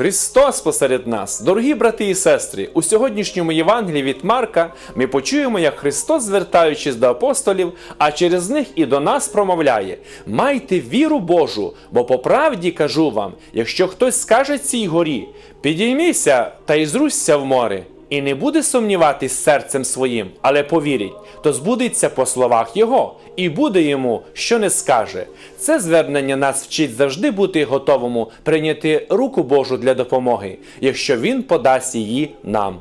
Христос посеред нас, дорогі брати і сестри, у сьогоднішньому Євангелії від Марка ми почуємо, як Христос, звертаючись до апостолів, а через них і до нас промовляє: Майте віру Божу, бо по правді кажу вам, якщо хтось скаже цій горі, підійміся та й зрусься в море, і не буде сумніватись серцем своїм, але повірить, то збудеться по словах Його, і буде йому, що не скаже. Це звернення нас вчить завжди бути готовому прийняти руку Божу для допомоги, якщо Він подасть її нам.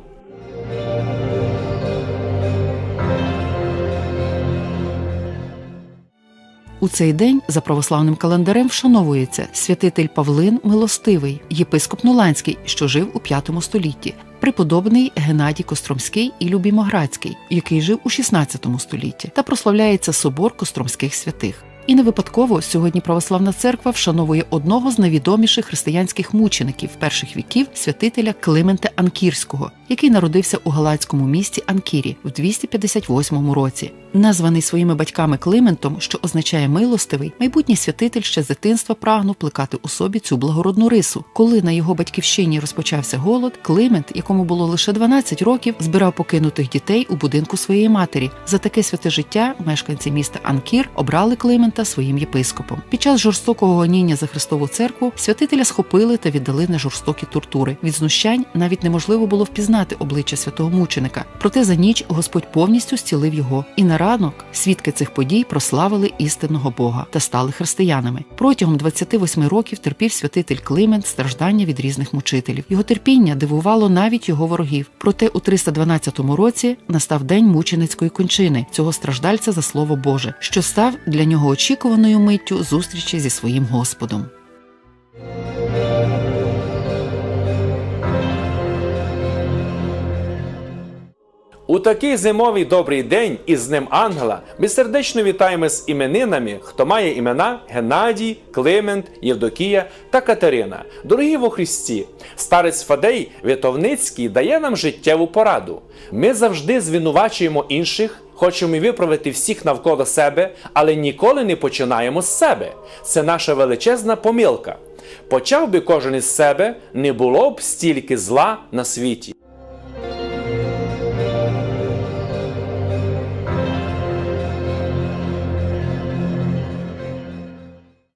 У цей день за православним календарем вшановується святитель Павлин Милостивий, єпископ Нуланський, що жив у V столітті, преподобний Геннадій Костромський і Любімоградський, який жив у XVI столітті, та прославляється собор Костромських святих. І не випадково сьогодні православна церква вшановує одного з найвідоміших християнських мучеників перших віків святителя Климента Анкірського, який народився у галацькому місті Анкірі в 258 році. Названий своїми батьками Климентом, що означає милостивий, майбутній святитель ще з дитинства прагнув плекати у собі цю благородну рису. Коли на його батьківщині розпочався голод, Климент, якому було лише 12 років, збирав покинутих дітей у будинку своєї матері. За таке святе життя мешканці міста Анкір обрали Климента своїм єпископом. Під час жорстокого гоніння за Христову церкву святителя схопили та віддали на жорстокі тортури. Від знущань навіть неможливо було впізнати обличчя святого мученика. Проте за ніч Господь повністю зцілив його. І на ранок свідки цих подій прославили істинного Бога та стали християнами. Протягом 28 років терпів святитель Климент страждання від різних мучителів. Його терпіння дивувало навіть його ворогів. Проте у 312 році настав день мученицької кончини цього страждальця за слово Боже, що став для нього очікуваною миттю зустрічі зі своїм Господом. У такий зимовий добрий день із Днем Ангела ми сердечно вітаємо з іменинами, хто має імена Геннадій, Климент, Євдокія та Катерина. Дорогі во Христі, старець Фадей Витовницький дає нам життєву пораду. Ми завжди звинувачуємо інших. Хочемо виправити всіх навколо себе, але ніколи не починаємо з себе. Це наша величезна помилка. Почав би кожен із себе, не було б стільки зла на світі.